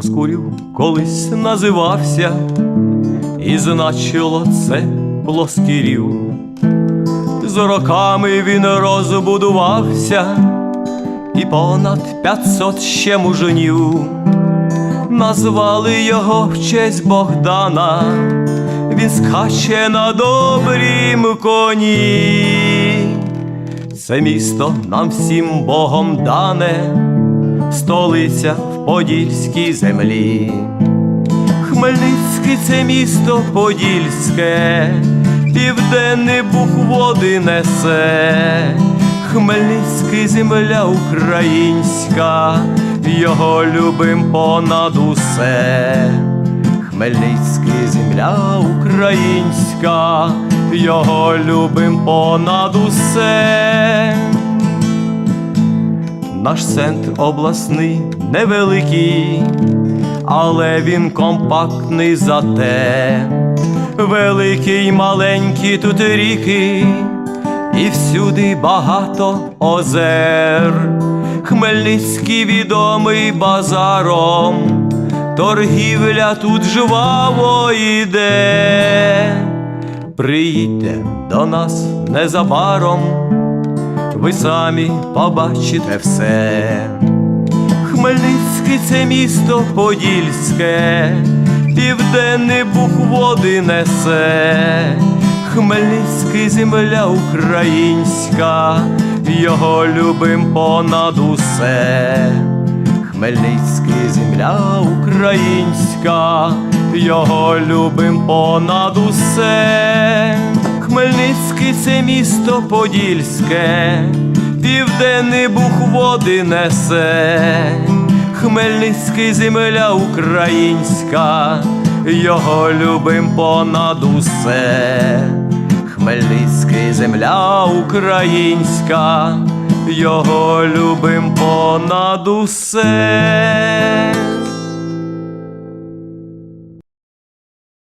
Проскурів колись називався, і значило це плоскірів. З роками він розбудувався, і понад п'ятсот ще мужинів. Назвали його в честь Богдана, він скаче на добрім коні. Це місто нам всім Богом дане, столиця Подільській землі. Хмельницький це місто Подільське, південний бух води несе. Хмельницький земля українська, його любим понад усе. Хмельницький земля українська, його любим понад усе. Наш центр обласний невеликий, але він компактний зате. Великі й маленькі тут ріки, і всюди багато озер. Хмельницький відомий базаром, торгівля тут жваво йде. Приїдьте до нас незабаром, ви самі побачите все. Хмельницький це місто Подільське, південний бух води несе. Хмельницький земля українська, його любим понад усе. Хмельницький земля українська, його любим понад усе. Хмельницький це місто Подільське, південний бух води несе. Хмельницький земля українська, його любим понад усе. Хмельницький земля українська, його любим понад усе.